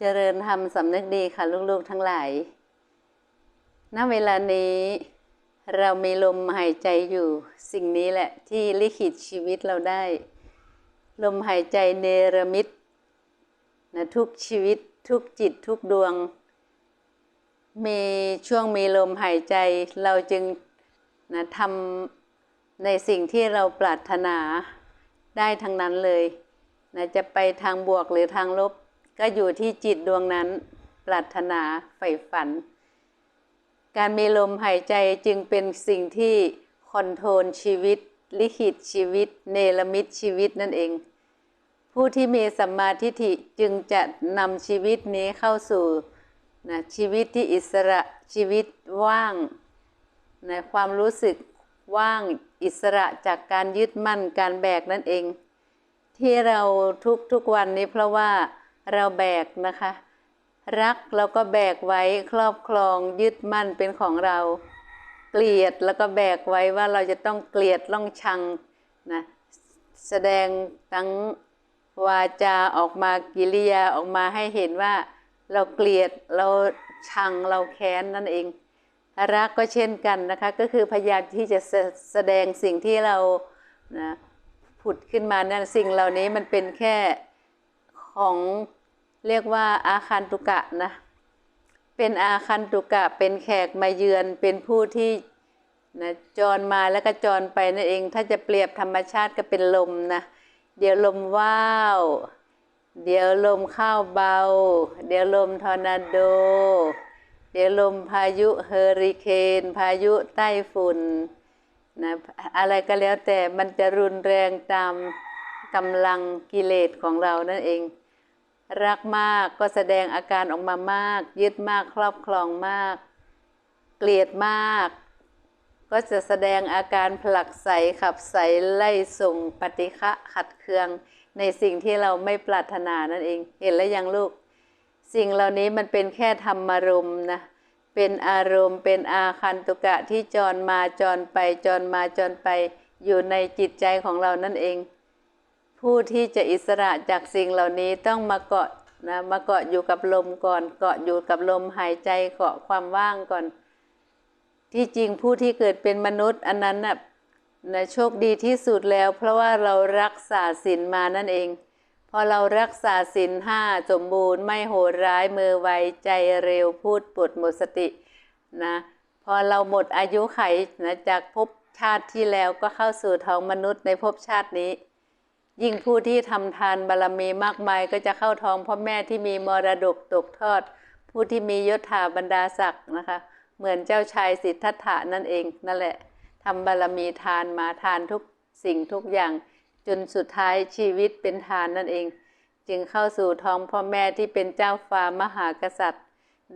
เจริญธรรมสำนึกดีค่ะลูกๆทั้งหลาย ณ เวลานี้ เรามีลมหายใจอยู่ สิ่งนี้แหละที่ลิขิตชีวิตเราได้ ลมหายใจเนรมิตนะทุกชีวิตทุกจิตทุกดวง มีช่วงมีลมหายใจเราจึงนะทำในสิ่งที่เราปรารถนาได้ทั้งนั้นเลยนะจะไปทางบวกหรือทางลบ ก็อยู่ที่จิตดวงนั้น ปรารถนาใฝ่ฝัน การมีลมหายใจจึงเป็นสิ่งที่คอนโทรลชีวิต ลิขิตชีวิต เนรมิตชีวิตนั่นเอง ผู้ที่มีสัมมาทิฏฐิจึงจะนำชีวิตนี้เข้าสู่นะชีวิตที่อิสระชีวิตว่างในะความรู้สึกว่างอิสระจากการยึดมั่นการแบกนั่นเอง ที่เราทุกทุกวันนี้เพราะว่า เราแบกนะคะ รักเราก็แบกไว้ครอบครองยึดมั่นเป็นของเรา เกลียดแล้วก็แบกไว้ว่าเราจะต้องเกลียดล่องชังนะแสดงทั้งวาจาออกมากิริยาออกมาให้เห็นว่า เราเกลียดเราชังเราแค้นนั่นเอง รักก็เช่นกันนะคะ ก็คือพยายามที่จะแสดงสิ่งที่เรานะผุดขึ้นมานั่นสิ่งเหล่านี้มันเป็นแค่ของ เรียกว่าอาคันตุกะนะเป็นอาคันตุกะเป็นแขกมาเยือนเป็นผู้ที่นะจรมาแล้วก็จรไปนั่นเอง ถ้าจะเปรียบธรรมชาติก็เป็นลมนะ เดี๋ยวลมว่าว เดี๋ยวลมข้าวเบา เดี๋ยวลมทอร์นาโด เดี๋ยวลมพายุเฮอริเคน พายุใต้ฝุ่นนะอะไรก็แล้วแต่มันจะรุนแรงตามกำลังกิเลสของเรานั่นเอง รักมากก็แสดงอาการออกมามาก ยึดมากครอบครองมาก เกลียดมาก ก็จะแสดงอาการผลักใสขับใสไล่ส่งปฏิฆะขัดเคือง ในสิ่งที่เราไม่ปรารถนานั่นเอง เห็นแล้วยังลูก สิ่งเหล่านี้มันเป็นแค่ธรรมารมณ์นะเป็นอารมณ์เป็นอาคันตุกะที่จรมาจรไปจรมาจรไป อยู่ในจิตใจของเรานั่นเอง ผู้ที่จะอิสระจากสิ่งเหล่านี้ต้องมาเกาะนะมาเกาะอยู่กับลมก่อน เกาะอยู่กับลมหายใจเกาะความว่างก่อน ที่จริงผู้ที่เกิดเป็นมนุษย์ อันนั้นน่ะนะโชคดีที่สุดแล้ว เพราะว่าเรารักษาศีลมานั่นเอง พอเรารักษาศีลห้าสมบูรณ์ไม่โหดร้ายมือไวใจเร็วพูดปดหมดสตินะพอเราหมดอายุไขนะจากภพชาติที่แล้วก็เข้าสู่ท้องมนุษย์ในภพชาตินี้ ยิ่งผู้ที่ทำทานบารรมีมากมายก็จะเข้าท้องพ่อแม่ที่มีมรดกตกทอด ผู้ที่มียศถาบรรดาศักดิ์นะคะ เหมือนเจ้าชายสิทธัตถะนั่นเองนั่นแหละทำบารมีทานมาทานทุกสิ่งทุกอย่าง จนสุดท้ายชีวิตเป็นทานนั่นเอง จึงเข้าสู่ท้องพ่อแม่ที่เป็นเจ้าฟ้ามหากษัตริย์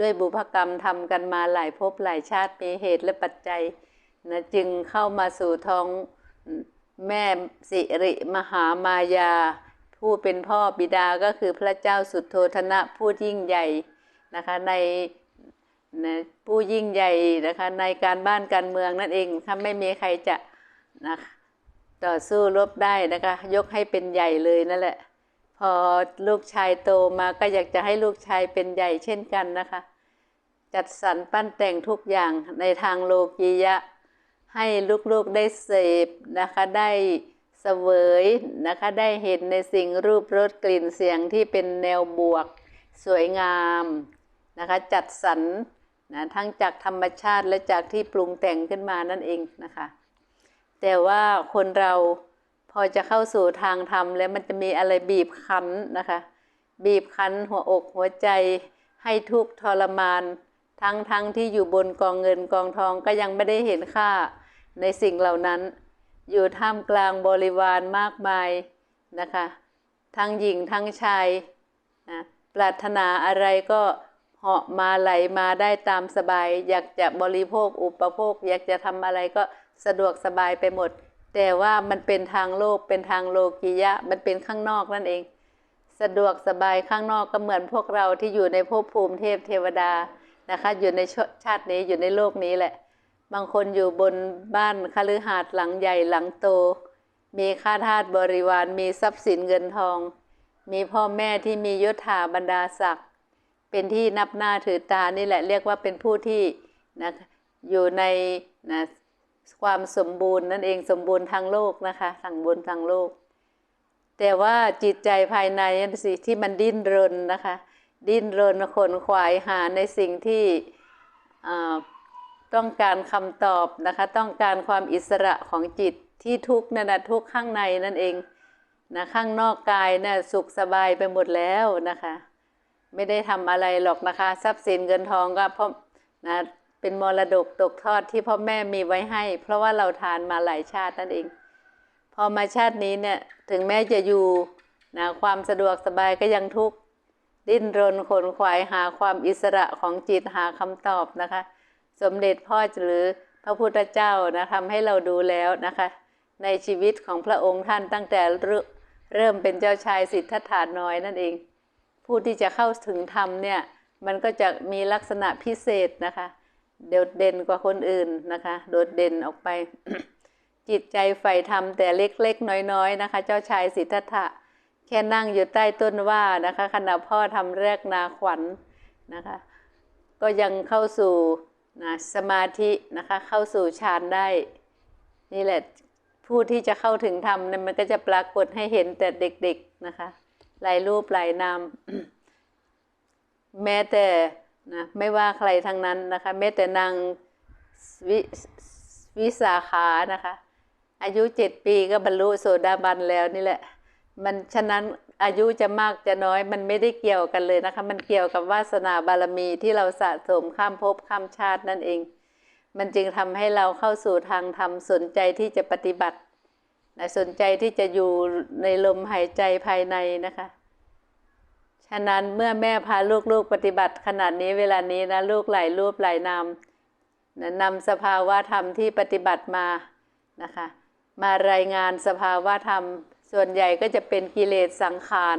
ด้วยบุพกรรมทำกันมาหลายภพหลายชาติมีเหตุและปัจจัยนะจึงเข้ามาสู่ท้อง แม่สิริมหามายา ผู้เป็นพ่อบิดาก็คือพระเจ้าสุดโทธนะผู้ยิ่งใหญ่นะคะในนะผู้ยิ่งใหญ่นะคะในการบ้านการเมืองนั่นเองถ้าไม่มีใครจะนะต่อสู้รบได้นะคะยกให้เป็นใหญ่เลยนั่นแหละ พอลูกชายโตมาก็อยากจะให้ลูกชายเป็นใหญ่เช่นกันนะคะ จัดสรรปั้นแต่งทุกอย่างในทางโลกียะ ให้ลูกๆได้เสพนะคะได้เสวยนะคะได้เห็นในสิ่งรูปรสกลิ่นเสียงที่เป็นแนวบวก สวยงามนะคะจัดสรรนะทั้งจากธรรมชาติและจากที่ปรุงแต่งขึ้นมานั่นเองนะคะ แต่ว่าคนเราพอจะเข้าสู่ทางธรรมแล้วมันจะมีอะไรบีบคั้นนะคะ บีบคั้นหัวอกหัวใจให้ทุกข์ทรมาน ทั้งทั้งที่อยู่บนกองเงินกองทองก็ยังไม่ได้เห็นค่า ในสิ่งเหล่านั้น อยู่ท่ามกลางบริวารมากมายนะคะ ทั้งหญิงทั้งชายนะปรารถนาอะไรก็เหาะมาไหลมาได้ตามสบาย อยากจะบริโภคอุปโภค อยากจะทำอะไรก็สะดวกสบายไปหมด แต่ว่ามันเป็นทางโลกเป็นทางโลกียะ มันเป็นข้างนอกนั่นเอง สะดวกสบายข้างนอกก็เหมือนพวกเราที่อยู่ในภพภูมิเทพเทวดานะคะ อยู่ในชาตินี้อยู่ในโลกนี้แหละ บางคนอยู่บนบ้านคฤหาสน์หลังใหญ่หลังโต มีข้าทาสบริวารมีทรัพย์สินเงินทอง มีพ่อแม่ที่มียศถาบรรดาศักดิ์เป็นที่นับหน้าถือตานี่แหละเรียกว่าเป็นผู้ที่นะอยู่ในนะความสมบูรณ์นั่นเองสมบูรณ์ทางโลกนะคะทางบนทางโลก แต่ว่าจิตใจภายในนั่นสิที่มันดิ้นรนนะคะ ดิ้นรนขนขวายหาในสิ่งที่ ต้องการคำตอบนะคะ ต้องการความอิสระของจิตที่ทุกนั่นนะทุกข้างในนั่นเองนะข้างนอกกายนะ่ะสุขสบายไปหมดแล้วนะคะ ไม่ได้ทำอะไรหรอกนะคะ ทรัพย์สินเงินทองก็เพราะนะเป็นมรดกตกทอดที่พ่อแม่มีไว้ให้ เพราะว่าเราทานมาหลายชาตินั่นเอง พอมาชาตินี้เนี่ยถึงแม้จะอยู่นะความสะดวกสบายก็ยังทุกข์ดิ้นรนขนขวายหาความอิสระของจิตหาคำตอบนะคะ สมเด็จพ่อหรือพระพุทธเจ้านะทำให้เราดูแล้วนะคะ ในชีวิตของพระองค์ท่านตั้งแต่เริ่มเป็นเจ้าชายสิทธัตถาน้อยนั่นเอง ผู้ที่จะเข้าถึงธรรมเนี่ยมันก็จะมีลักษณะพิเศษนะคะโดดเด่นกว่าคนอื่นนะคะ โดดเด่นออกไป จิตใจใฝ่ธรรมแต่เล็กๆ น้อยๆนะคะ เจ้าชายสิทธัตถะแค่นั่งอยู่ใต้ต้นว่านะคะขณะพ่อทำแรกนาขวัญนนะคะ ก็ยังเข้าสู่ นะสมาธินะคะเข้าสู่ฌานได้ นี่แหละผู้ที่จะเข้าถึงธรรมเนี่ยมันก็จะปรากฏให้เห็นแต่เด็กๆนะคะหลายรูปหลายนามแม้แต่นะไม่ว่าใครทั้งนั้นนะคะแม้แต่นางววิสาขานะคะ อายุเจ็ดปีก็บรรลุโสดาบันแล้วนี่แหละ มันฉะนั้น อายุจะมากจะน้อยมันไม่ได้เกี่ยวกันเลยนะคะ มันเกี่ยวกับวาสนาบารมีที่เราสะสมข้ามภพข้ามชาตินั่นเอง มันจึงทำให้เราเข้าสู่ทางธรรมสนใจที่จะปฏิบัติสนใจที่จะอยู่ในลมหายใจภายในนะคะฉะนั้นเมื่อแม่พาลูกๆปฏิบัติขนาดนี้เวลานี้นะลูกหลายรูปหลายนามนำสภาวะธรรมที่ปฏิบัติมานะคะ มารายงานสภาวะธรรม ส่วนใหญ่ก็จะเป็นกิเลสสังขาร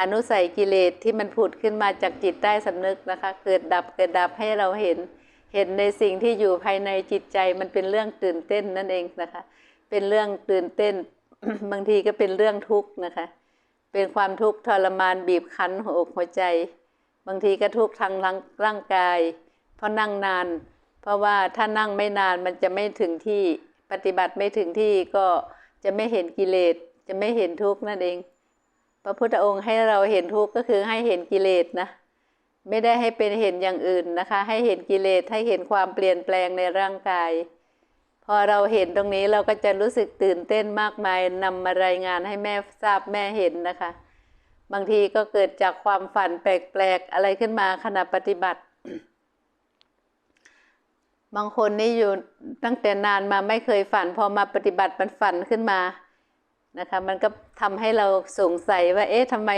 อนุสัยกิเลสที่มันผุดขึ้นมาจากจิตใต้สำนึกนะคะ เกิดดับเกิดดับให้เราเห็น เห็นในสิ่งที่อยู่ภายในจิตใจมันเป็นเรื่องตื่นเต้นนั่นเองนะคะ เป็นเรื่องตื่นเต้น บางทีก็เป็นเรื่องทุกข์นะคะ เป็นความทุกข์ทรมานบีบคั้นหัวอกหัวใจ บางทีก็ทุกข์ทางร่างกาย เพราะนั่งนาน เพราะว่าถ้านั่งไม่นานมันจะไม่ถึงที่ปฏิบัติไม่ถึงที่ก็จะไม่เห็นกิเลส จะไม่เห็นทุกข์นั่นเอง พระพุทธองค์ให้เราเห็นทุกข์ก็คือให้เห็นกิเลสนะไม่ได้ให้เป็นเห็นอย่างอื่นนะคะ ให้เห็นกิเลสให้เห็นความเปลี่ยนแปลงในร่างกาย พอเราเห็นตรงนี้เราก็จะรู้สึกตื่นเต้นมากมายนำมารายงานให้แม่ทราบแม่เห็นนะคะ บางทีก็เกิดจากความฝันแปลกๆอะไรขึ้นมาขณะปฏิบัติ บางคนนี่อยู่ตั้งแต่นานมาไม่เคยฝัน พอมาปฏิบัติมันฝันขึ้นมา นะคะมันก็ทำให้เราสงสัยว่า เอ๊ะทำไม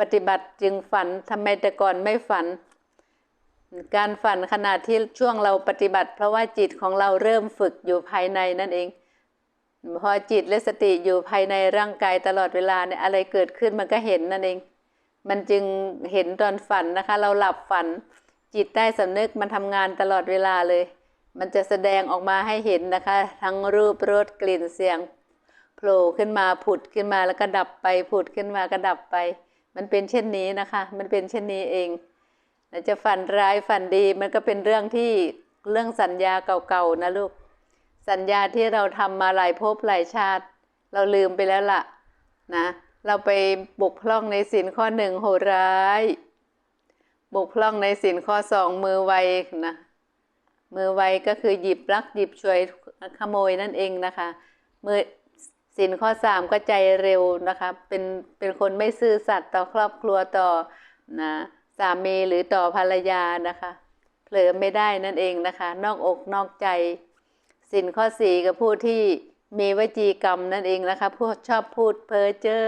ปฏิบัติจึงฝันทำไมแต่ก่อนไม่ฝัน การฝันขณะที่ช่วงเราปฏิบัติ เพราะว่าจิตของเราเริ่มฝึกอยู่ภายในนั่นเอง พอจิตและสติอยู่ภายในร่างกายตลอดเวลาเนี่ยอะไรเกิดขึ้นมันก็เห็นนั่นเอง มันจึงเห็นตอนฝันนะคะ เราหลับฝัน จิตใต้สำนึกมันทำงานตลอดเวลาเลย มันจะแสดงออกมาให้เห็นนะคะ ทั้งรูปรสกลิ่นเสียง ผล่ขึ้นมาผุดขึ้นมาแล้วก็ดับไปผุดขึ้นมาก็ดับไป มันเป็นเช่นนี้นะคะ มันเป็นเช่นนี้เองจะฝันร้ายฝันดีมันก็เป็นเรื่องที่เรื่องสัญญาเก่าๆนะลูก สัญญาที่เราทำมาหลายภพหลายชาติ เราลืมไปแล้วล่ะนะเราไปบกพร่องในสินข้อหนึ่งโหร้าย บกพร่องในสินข้อสองมือไวนะมือไวก็คือหยิบลักหยิบช่วยขโมยนั่นเองนะคะมือ สินข้อสามก็ใจเร็วนะคะเป็นเป็นคนไม่ซื่อสัตย์ต่อครอบครัวต่อนะสามีหรือต่อภรรยานะคะเผลอไม่ได้นั่นเองนะคะ นอกอกนอกใจ สินข้อสี่กับผู้ที่มีวจีกรรมนั่นเองนะคะพูดชอบพูดเพ้อเจ้อ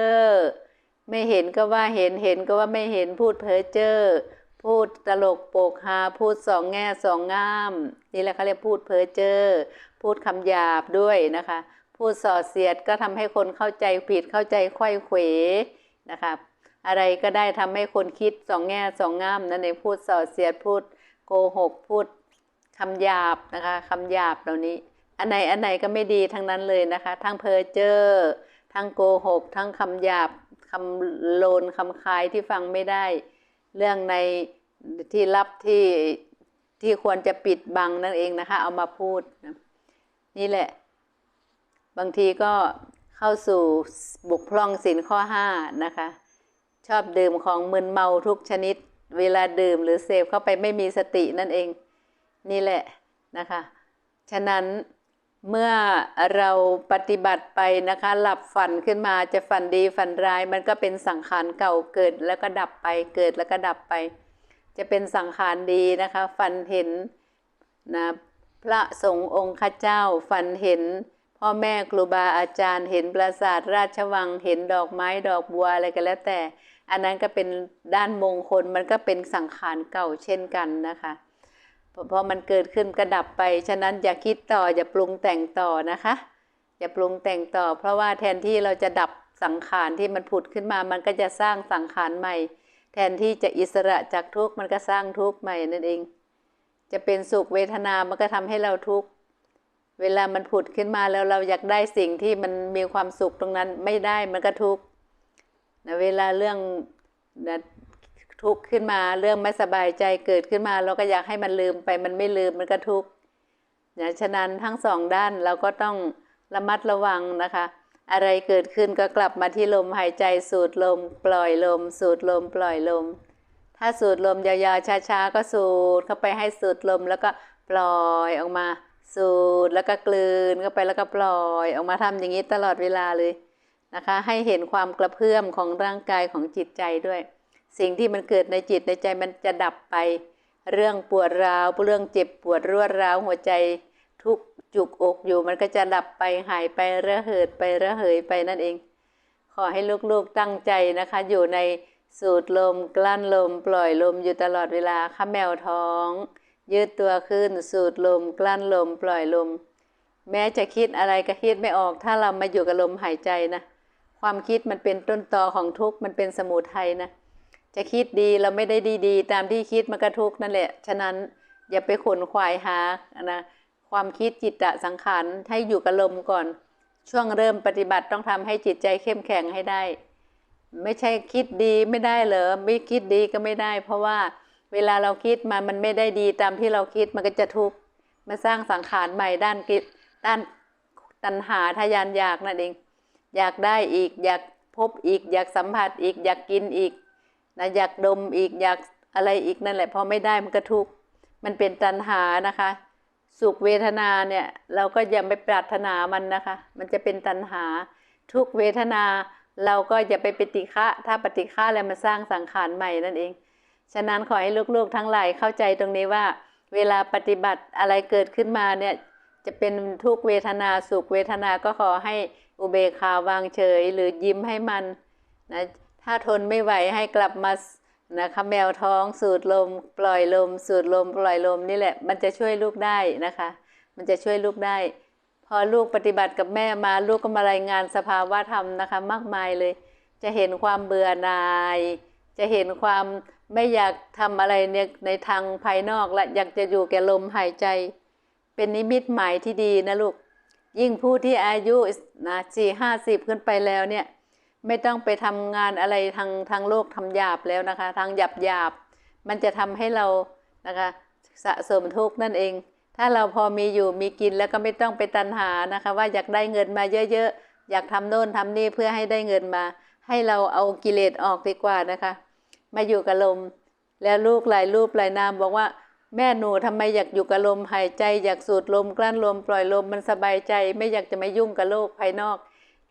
ไม่เห็นก็ว่าเห็นเห็นก็ว่าไม่เห็นพูดเพ้อเจ้อพูดตลกโปกฮาพูดสองแง่สองงาม นี่แหละเขาเรียกพูดเพ้อเจ้อพูดคำหยาบด้วยนะคะ พูดส่อเสียดก็ทำให้คนเข้าใจผิดเข้าใจควยเขวนะคะอะไรก็ได้ทำให้คนคิดสองแง่สองง่ามนั่นเองพูดส่อเสียดพูดโกหกพูดคำหยาบนะคะคำหยาบเหล่านี้ อันไหนอันไหนก็ไม่ดีทั้งนั้นเลยนะคะ ทั้งเพอเจอร์ทั้งโกหก ทั้งคำหยาบคำโลนคำคายที่ฟังไม่ได้ เรื่องในที่ลับที่ที่ควรจะปิดบังนั่นเองนะคะ เอามาพูด นี่แหละ บางทีก็เข้าสู่บุกพร่องสินข้อห้านะคะ ชอบดื่มของมึนเมาทุกชนิด เวลาดื่มหรือเสพเข้าไปไม่มีสตินั่นเอง นี่แหละนะคะ ฉะนั้นเมื่อเราปฏิบัติไปนะคะ หลับฝันขึ้นมาจะฝันดีฝันร้าย มันก็เป็นสังขารเก่าเกิดแล้วก็ดับไปเกิดแล้วก็ดับไป จะเป็นสังขารดีนะคะ ฝันเห็นนะพระสงฆ์องค์ข้าเจ้าฝันเห็น พ่อแม่ครูบาอาจารย์เห็นปราสาทราชวังเห็นดอกไม้ดอกบัวอะไรก็แล้วแต่ อันนั้นก็เป็นด้านมงคลมันก็เป็นสังขารเก่าเช่นกันนะคะพอมันเกิดขึ้นกระดับไปฉะนั้นอย่าคิดต่ออย่าปรุงแต่งต่อนะคะอย่าปรุงแต่งต่อ เพราะว่าแทนที่เราจะดับสังขารที่มันผุดขึ้นมา มันก็จะสร้างสังขารใหม่ แทนที่จะอิสระจากทุกข์มันก็สร้างทุกข์ใหม่นั่นเอง จะเป็นสุขเวทนา มันก็ทำให้เราทุกข์ เวลามันผุดขึ้นมาแล้วเราอยากได้สิ่งที่มันมีความสุขตรงนั้นไม่ได้มันก็ทุกข์นะเวลาเรื่องนะทุกข์ขึ้นมาเรื่องไม่สบายใจเกิดขึ้นมา เราก็อยากให้มันลืมไปมันไม่ลืมมันก็ทุกข์นะฉะนั้นทั้งสองด้านเราก็ต้องระมัดระวังนะคะ อะไรเกิดขึ้นก็กลับมาที่ลมหายใจสูดลม ปล่อยลม สูดลม ปล่อยลม ถ้าสูดลมยาวๆช้าๆก็สูดเข้าไปให้สูดลมแล้วก็ปล่อยออกมา สูดแล้วก็กลืนเข้าไปแล้วก็ปล่อย ออกมาทำอย่างนี้ตลอดเวลาเลยนะคะ ให้เห็นความกระเพื่อมของร่างกายของจิตใจด้วย สิ่งที่มันเกิดในจิตในใจมันจะดับไป เรื่องปวดร้าวเรื่องเจ็บปวดรวดร้าวหัวใจทุกจุกอกอยู่มันก็จะดับไปหายไประเหิดไประเหยไปนั่นเอง ขอให้ลูกๆตั้งใจนะคะ อยู่ในสูดลมกลั้นลมปล่อยลมอยู่ตลอดเวลาข้าแมวท้อง ยืดตัวขึ้นสูดลม กลั้นลม ปล่อยลม แม้จะคิดอะไรก็คิดไม่ออก ถ้าเรามาอยู่กับลมหายใจนะ ความคิดมันเป็นต้นตอของทุกข์มันเป็นสมุทัยนะ จะคิดดีเราไม่ได้ดี ๆ ตามที่คิดมันก็ทุกข์นั่นแหละ ฉะนั้นอย่าไปขนขวายหานะความคิดจิตตะสังขารให้อยู่กับลมก่อน ช่วงเริ่มปฏิบัติต้องทำให้จิตใจเข้มแข็งให้ได้ ไม่ใช่คิดดีไม่ได้เหรอไม่คิดดีก็ไม่ได้ เพราะว่า เวลาเราคิดมามันไม่ได้ดีตามที่เราคิดมันก็จะทุกข์มาสร้างสังขารใหม่ด้านกิจด้านตัณหาทยานอยากนั่นเอง อยากได้อีก อยากพบอีก อยากสัมผัสอีก อยากกินอีกนะอยากดมอีกอยากอะไรอีกนั่นแหละพอไม่ได้มันก็ทุกข์มันเป็นตัณหานะคะ สุขเวทนาเนี่ยเราก็อย่าไปปรารถนามันนะคะ มันจะเป็นตัณหา ทุกเวทนาเราก็อย่าไปปฏิฆะถ้าปฏิฆะแล้วมันสร้างสังขารใหม่นั่นเอง ฉะนั้นขอให้ลูกๆทั้งหลายเข้าใจตรงนี้ว่า เวลาปฏิบัติอะไรเกิดขึ้นมาเนี่ยจะเป็นทุกเวทนาสุขเวทนาก็ขอให้อุเบกขาวางเฉย หรือยิ้มให้มันนะถ้าทนไม่ไหวให้กลับมานะคะแมวท้องสูดลม ปล่อยลม สูดลม ปล่อยลมนี่แหละ มันจะช่วยลูกได้นะคะ มันจะช่วยลูกได้ พอลูกปฏิบัติกับแม่มาลูกก็มารายงานสภาวะธรรมนะคะ มากมายเลย จะเห็นความเบื่อหน่าย จะเห็นความ ไม่อยากทำอะไรเนี่ยในทางภายนอกและอยากจะอยู่แก่ลมหายใจ เป็นนิมิตหมายที่ดีนะลูก ยิ่งผู้ที่อายุนะสี่ห้าสิบขึ้นไปแล้วเนี่ย ไม่ต้องไปทำงานอะไรทางทางโลกทำหยาบแล้วนะคะ ทางหยาบหยาบมันจะทำให้เรานะคะสะสมทุกข์นั่นเอง ถ้าเราพอมีอยู่มีกินแล้วก็ไม่ต้องไปตันหานะคะ ว่าอยากได้เงินมาเยอะๆอยากทำโน่นทำนี่เพื่อให้ได้เงินมา ให้เราเอากิเลสออกดีกว่านะคะ มาอยู่กับลม แล้วลูกหลายรูปหลายนามบอกว่า แม่หนูทำไมอยากอยู่กับลมหายใจอยากสูดลมกลั้นลมปล่อยลมมันสบายใจ ไม่อยากจะมายุ่งกับโลกภายนอก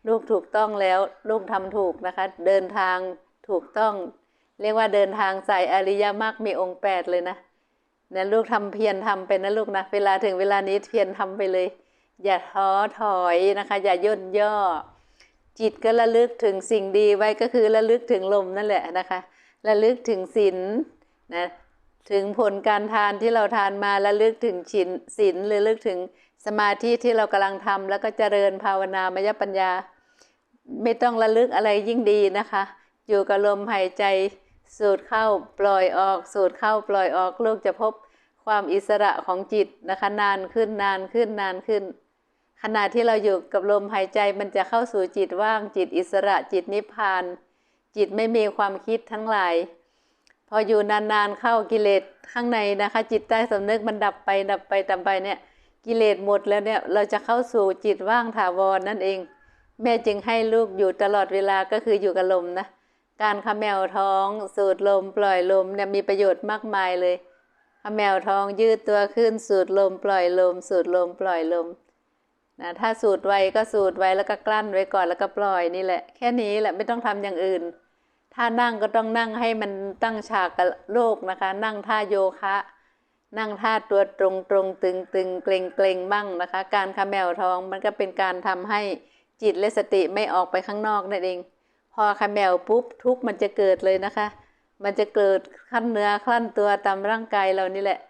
ลูกถูกต้องแล้วลูกทำถูกนะคะ เดินทางถูกต้อง เรียกว่าเดินทางสายอริยมรรคมีองค์แปดเลยนะนะลูกทำเพียรทำไปนะลูกนะเวลาถึงเวลานี้เพียรทำไปเลย อย่าท้อถอยนะคะ อย่าย่นย่อ จิตก็ระลึกถึงสิ่งดีไว้ก็คือระลึกถึงลมนั่นแหละนะคะ ระลึกถึงศีลนะถึงผลการทานที่เราทานมาระลึกถึงฉินศีลระลึกถึงสมาธิที่เรากำลังทำแล้วก็เจริญภาวนามยปัญญา ไม่ต้องระลึกอะไรยิ่งดีนะคะ อยู่กับลมหายใจสูดเข้าปล่อยออก สูดเข้าปล่อยออกลูกจะพบความอิสระของจิตนะคะนานขึ้นนานขึ้นนานขึ้น ขณะที่เราอยู่กับลมหายใจมันจะเข้าสู่จิตว่างจิตอิสระจิตนิพพาน จิตไม่มีความคิดทั้งหลาย พออยู่นานๆเข้ากิเลสข้างในนะคะ จิตใต้สำนึกมันดับไปดับไปดับไปเนี่ย กิเลสหมดแล้วเนี่ยเราจะเข้าสู่จิตว่างถาวรนั่นเอง แม่จึงให้ลูกอยู่ตลอดเวลาก็คืออยู่กับลมนะการขมแมวท้อง สูดลม ปล่อยลมเนี่ยมีประโยชน์มากมายเลยขมแมวท้องยืดตัวขึ้น สูดลม ปล่อยลม สูดลม ปล่อยลมนะถ้าสูดไวก็สูดไวแล้วก็กลั้นไว้ก่อนแล้วก็ปล่อยนี่แหละ แค่นี้แหละไม่ต้องทำอย่างอื่น ถ้านั่งก็ต้องนั่งให้มันตั้งฉากกับโลกนะคะ นั่งท่าโยคะ นั่งท่าตัวตรงตรงตึงตึงเกรงเกรงบ้างนะคะ การขมแมวทองมันก็เป็นการทำให้จิตและสติไม่ออกไปข้างนอกนั่นเอง พอขมแมวปุ๊บทุกมันจะเกิดเลยนะคะ มันจะเกิดขั้นเนื้อขั้นตัวตามร่างกายเรานี่แหละ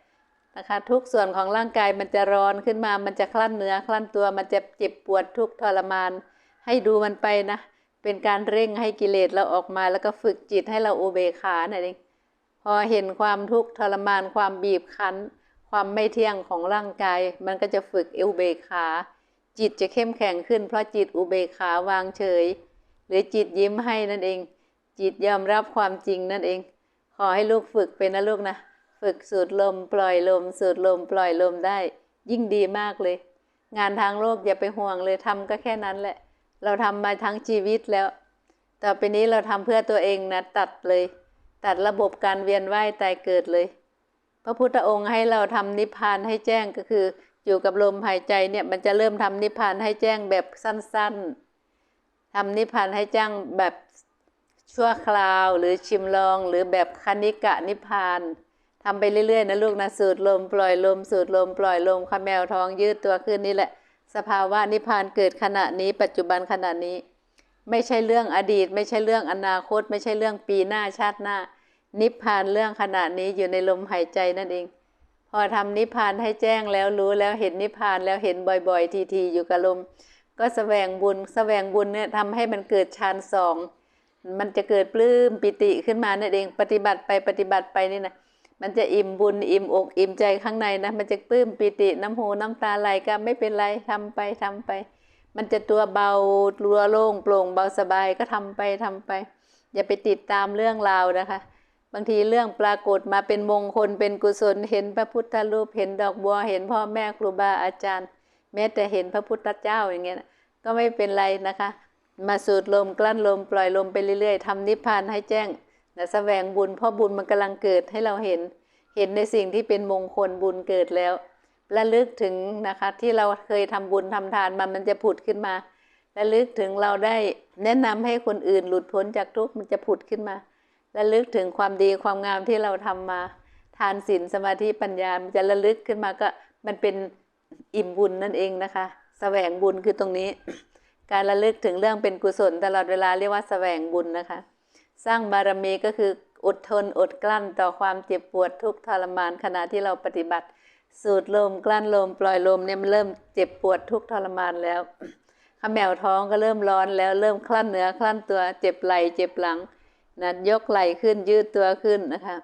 นะคะ ทุกส่วนของร่างกายมันจะร้อนขึ้นมา มันจะคลั่นเนื้อคลั่นตัว มันจะเจ็บปวดทุกทรมาน ให้ดูมันไปนะ เป็นการเร่งให้กิเลสเราออกมาแล้วก็ฝึกจิตให้เราอุเบกขานั่นเองพอเห็นความทุกข์ทรมานความบีบคั้น ความไม่เที่ยงของร่างกาย มันก็จะฝึกอุเบกขา จิตจะเข้มแข็งขึ้น เพราะจิตอุเบกขาวางเฉย หรือจิตยิ้มให้นั่นเอง จิตยอมรับความจริงนั่นเอง ขอให้ลูกฝึกเป็นนะลูกนะ ฝึกสูดลมปล่อยลม สูดลมปล่อยลมได้ ยิ่งดีมากเลย งานทางโลกอย่าไปห่วงเลยทำก็แค่นั้นแหละ เราทำมาทั้งชีวิตแล้ว ต่อไปนี้เราทำเพื่อตัวเองนะตัดเลย ตัดระบบการเวียนว่ายตายเกิดเลย พระพุทธองค์ให้เราทำนิพพานให้แจ้งก็คือ อยู่กับลมหายใจเนี่ยมันจะเริ่มทำนิพพานให้แจ้งแบบสั้นๆทำนิพพานให้แจ้งแบบชั่วคราวหรือชิมลองหรือแบบคณิกะนิพพานทำไปเรื่อยๆนะลูกนะสูดลมปล่อยลมสูดลมปล่อยลมขมแมวท้องยืดตัวขึ้นนี่แหละ สภาวะนิพพานเกิดขณะนี้ ปัจจุบันขณะนี้ ไม่ใช่เรื่องอดีต ไม่ใช่เรื่องอนาคต ไม่ใช่เรื่องปีหน้าชาติหน้า นิพพานเรื่องขณะนี้อยู่ในลมหายใจนั่นเอง พอทำนิพพานให้แจ้งแล้วรู้แล้วเห็นนิพพานแล้วเห็นบ่อยๆ ทีๆอยู่กับลม ก็สแสวงบุญสแสวงบุญเนี่ยทำให้มันเกิดฌานสองมันจะเกิดปลื้มปิติขึ้นมานั่นเอง ปฏิบัติไปปฏิบัติไปนี่นะ มันจะอิ่มบุญอิ่มอกอิ่มใจข้างในนะมันจะปลื้มปิติน้ำหูน้ำตาไหลก็ไม่เป็นไรทำไปทำไป มันจะตัวเบาตัวโล่งโปร่งเบาสบายก็ทำไปทำไป อย่าไปติดตามเรื่องราวนะคะ บางทีเรื่องปรากฏมาเป็นมงคลเป็นกุศลเห็นพระพุทธรูปเห็นดอกบัวเห็นพ่อแม่ครูบาอาจารย์ แม้แต่เห็นพระพุทธเจ้าอย่างเงี้ยก็ไม่เป็นไรนะคะ มาสูดลมกลั้นลมปล่อยลมไปเรื่อยๆทำนิพพานให้แจ้ง นะแสวงบุญเพราะบุญมันกำลังเกิดให้เราเห็น เห็นในสิ่งที่เป็นมงคลบุญเกิดแล้วระลึกถึงนะคะที่เราเคยทำบุญทำทานมามันจะผุดขึ้นมาระลึกถึงเราได้แนะนำให้คนอื่นหลุดพ้นจากทุกข์มันจะผุดขึ้นมาระลึกถึงความดีความงามที่เราทำมา ทานศีลสมาธิปัญญามันจะระลึกขึ้นมาก็มันเป็นอิ่มบุญนั่นเองนะคะแสวงบุญคือตรงนี้ การระลึกถึงเรื่องเป็นกุศลตลอดเวลาเรียกว่าแสวงบุญนะคะ สร้างบารมีก็คืออดทนอดกลั้นต่อความเจ็บปวดทุกทรมานขณะที่เราปฏิบัติ สูดลมกลั้นลม ปล่อยลมเนี่ยมันเริ่มเจ็บปวดทุกทรมานแล้วขมแมวท้องก็เริ่มร้อนแล้วเริ่มคลั่นเนื้อคลั่นตัวเจ็บไหล่เจ็บหลังนะยกไหล่ขึ้นยืดตัวขึ้นนะคะ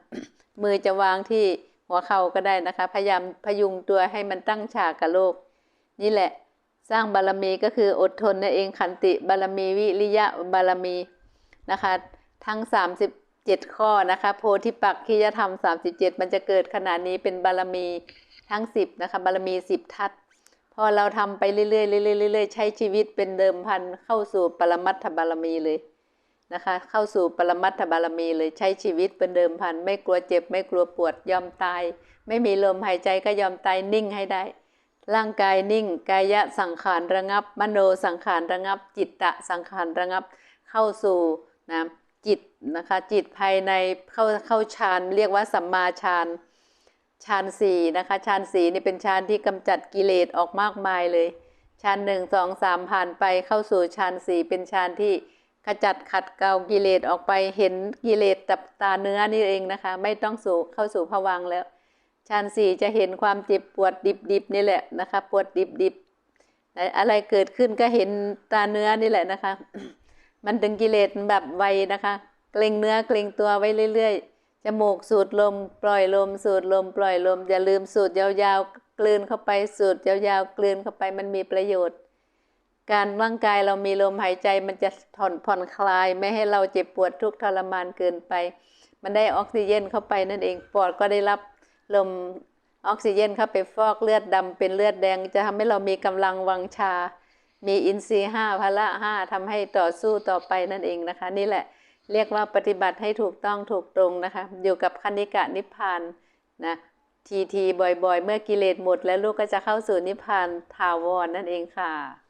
มือจะวางที่หัวเข่าก็ได้นะคะ พยายามพยุงตัวให้มันตั้งฉากกับโลก นี่แหละสร้างบารมีก็คืออดทนนั่นเองขันติบารมีวิริยะบารมีนะคะ ทั้ง 37 ข้อนะคะ โพธิปักขิยธรรม 37 มันจะเกิดขนาดนี้เป็นบารมีทั้ง 10 นะคะ บารมี 10 ทัศพอเราทำไปเรื่อยๆเรื่อยๆเรื่อยๆใช้ชีวิตเป็นเดิมพันเข้าสู่ปรมัตถบารมีเลยนะคะ เข้าสู่ปรมัตถบารมีเลยใช้ชีวิตเป็นเดิมพันไม่กลัวเจ็บ ไม่กลัวปวดยอมตาย ไม่มีลมหายใจก็ยอมตายนิ่งให้ได้ร่างกายนิ่งกายะสังขารระงับ มโนสังขารระงับ จิตตะสังขารระงับเข้าสู่นะ จิตนะคะจิตภายในเข้าเข้าฌานเรียกว่าสัมมาฌานฌานสี่นะคะฌานสี่นี่เป็นฌานที่กำจัดกิเลสออกมากมายเลยฌานหนึ่งสองสามผ่านไปเข้าสู่ฌานสี่เป็นฌานที่ขจัดขัดเกลากิเลสออกไปเห็นกิเลสตับตาเนื้อนี่เองนะคะ ไม่ต้องสู่เข้าสู่ภวังแล้วฌานสี่จะเห็นความเจ็บปวดดิบๆนี่แหละนะคะ ปวดดิบๆอะไรเกิดขึ้นก็เห็นตาเนื้อนี่แหละนะคะ มันดึงกิเลสแบบไวนะคะ เกรงเนื้อเกรงตัวไว้เรื่อยๆจมูกสูดลม ปล่อยลม สูดลม ปล่อยลม อย่าลืมสูดยาวๆกลืนเข้าไปสูดยาวๆกลืนเข้าไปมันมีประโยชน์ การร่างกายเรามีลมหายใจมันจะถอนผ่อนคลาย ไม่ให้เราเจ็บปวดทุกทรมานเกินไป มันได้ออกซิเจนเข้าไปนั่นเองปอดก็ได้รับลมออกซิเจนเข้าไปฟอกเลือดดำเป็นเลือดแดง จะทำให้เรามีกำลังวังชา มีอินทรีย์ห้าพละห้าทำให้ต่อสู้ต่อไปนั่นเองนะคะ นี่แหละเรียกว่าปฏิบัติให้ถูกต้องถูกตรงนะคะ อยู่กับคณิกะนิพพานนะทีทีบ่อยๆ เมื่อกิเลสหมด แล้วลูกก็จะเข้าสู่นิพพานทาวรนั่นเองค่ะ